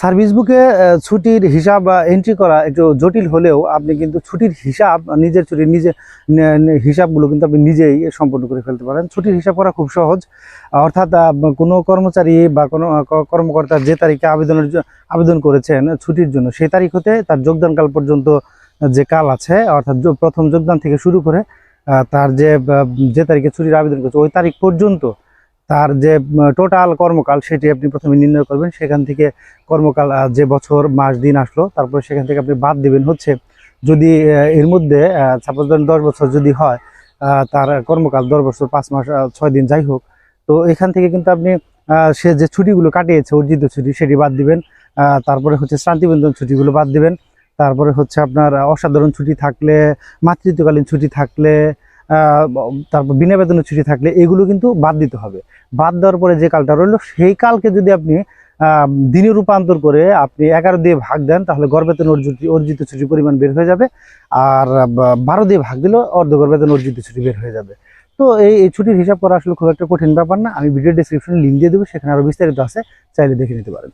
Service বুকে ছুটির হিসাব এন্ট্রি করা একটু জটিল হলেও আপনি কিন্তু ছুটির হিসাব, নিজের ছুটির নিজে হিসাবগুলো কিন্তু আপনি নিজেই সম্পন্ন করে ফেলতে পারেন। ছুটির হিসাব করা খুব সহজ। অর্থাৎ কোনো কর্মচারী বা কোনো কর্মকর্তা যে তারিখে আবেদনের আবেদন করেছেন ছুটির জন্য, সেই তারিখ হতে তার যোগদানকাল পর্যন্ত যে কাল আছে, অর্থাৎ প্রথম যোগদান থেকে শুরু করে তার যে যে তারিখে ছুটির আবেদন করেছে, ওই তারিখ পর্যন্ত তার যে টোটাল কর্মকাল সেটি আপনি প্রথমে নির্ণয় করবেন। সেখান থেকে কর্মকাল যে বছর, মাস, দিন আসলো, তারপরে সেখান থেকে আপনি বাদ দিবেন। হচ্ছে যদি এর মধ্যে সাপোজ ধরেন দশ বছর যদি হয় তার কর্মকাল দশ বছর, পাঁচ মাস ছয় দিন যাই হোক, তো এখান থেকে কিন্তু আপনি সে যে ছুটিগুলো কাটিয়েছে, অর্জিত ছুটি, সেটি বাদ দিবেন। তারপরে হচ্ছে শান্তিবন্ধন ছুটিগুলো বাদ দিবেন। তারপরে হচ্ছে আপনার অসাধারণ ছুটি থাকলে, মাতৃত্বকালীন ছুটি থাকলে তারপর বিনা বেতনের ছুটি থাকলে এগুলো কিন্তু বাদ দিতে হবে। বাদ দেওয়ার পরে যে কালটা রইল, সেই কালকে যদি আপনি দিনে রূপান্তর করে আপনি এগারো দিয়ে ভাগ দেন, তাহলে গড় বেতন অর্জিত অর্জিত ছুটির পরিমাণ বের হয়ে যাবে। আর বারো দিয়ে ভাগ দিলেও অর্ধ গড় বেতন অর্জিত ছুটি বের হয়ে যাবে। তো এই এই ছুটির হিসাব করা আসলে খুব একটা কঠিন ব্যাপার না। আমি ভিডিও ডিসক্রিপশনে লিঙ্ক দিয়ে দেবো, সেখানে আরও বিস্তারিত আছে, চাইলে দেখে নিতে পারেন।